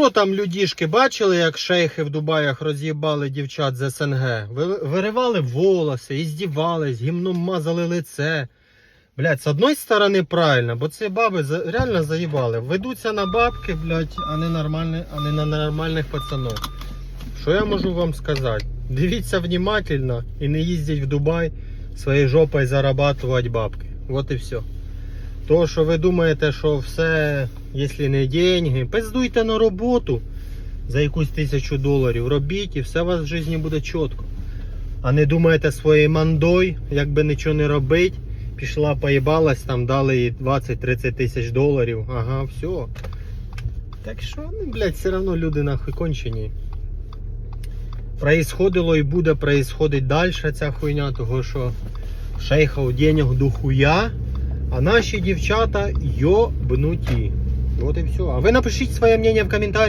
Що там людішки бачили, як шейхи в Дубаях роз'їбали дівчат з СНГ? Виривали волоси, іздівались, гімном мазали лице. Блять, з одної сторони правильно, бо ці баби реально заїбали. Ведуться на бабки, блять, а не, нормальні, а не на нормальних пацанов. Що я можу вам сказати? Дивіться внимательно і не їздіть в Дубай своєю жопою зарабатувати бабки. Вот і все. То, що ви думаєте, що все, якщо не деньги, пиздуйте на роботу за якусь тисячу доларів, робіть і все у вас в житті буде чітко. А не думаєте своєю мандой, якби нічого не робить, пішла, поїбалась, там дали їй 20-30 тисяч доларів. Ага, все. Так що, ну, блядь, все одно люди нахуй кончені. Происходило і буде происходить далі ця хуйня, того що шейхав денег до хуя, а наші дівчата йобнуті. От і все. А ви напишіть своє мнение в коментарях.